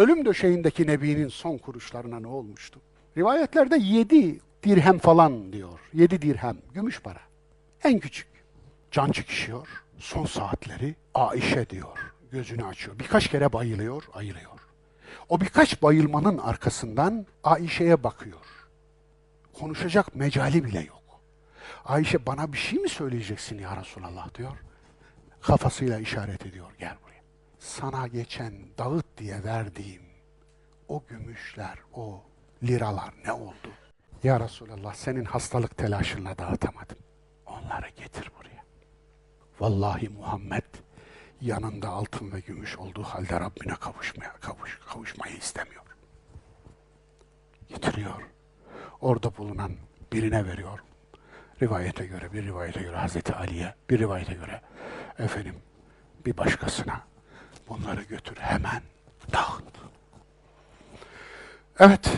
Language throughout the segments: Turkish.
ölüm döşeğindeki Nebi'nin son kuruşlarına ne olmuştu? Rivayetlerde yedi dirhem falan diyor. Yedi dirhem, gümüş para. En küçük. Can çekişiyor. Son saatleri Aişe diyor. Gözünü açıyor. Birkaç kere bayılıyor, ayılıyor. O birkaç bayılmanın arkasından Aişe'ye bakıyor. Konuşacak mecali bile yok. Ayşe bana bir şey mi söyleyeceksin ya Resulallah diyor. Kafasıyla işaret ediyor gel buraya. Sana geçen dağıt diye verdiğim o gümüşler, o liralar ne oldu? Ya Resulallah senin hastalık telaşınla dağıtamadım. Onları getir buraya. Vallahi Muhammed yanında altın ve gümüş olduğu halde Rabbine kavuşmaya kavuş, kavuşmayı istemiyor. Getiriyor. Orada bulunan birine veriyor. Rivayete göre, bir rivayete göre Hazreti Ali'ye, bir rivayete göre efendim bir başkasına bunları götür hemen dağıt. Evet,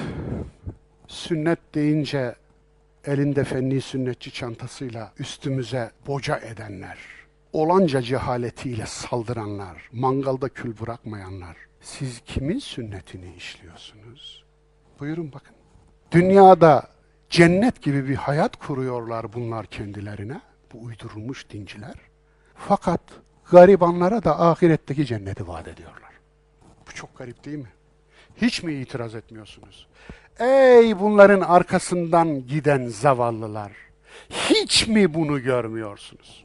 sünnet deyince elinde fenni sünnetçi çantasıyla üstümüze boca edenler, olanca cehaletiyle saldıranlar, mangalda kül bırakmayanlar, siz kimin sünnetini işliyorsunuz? Buyurun bakın. Dünyada cennet gibi bir hayat kuruyorlar bunlar kendilerine, bu uydurulmuş dinciler. Fakat garibanlara da ahiretteki cenneti vaat ediyorlar. Bu çok garip değil mi? Hiç mi itiraz etmiyorsunuz? Ey bunların arkasından giden zavallılar! Hiç mi bunu görmüyorsunuz?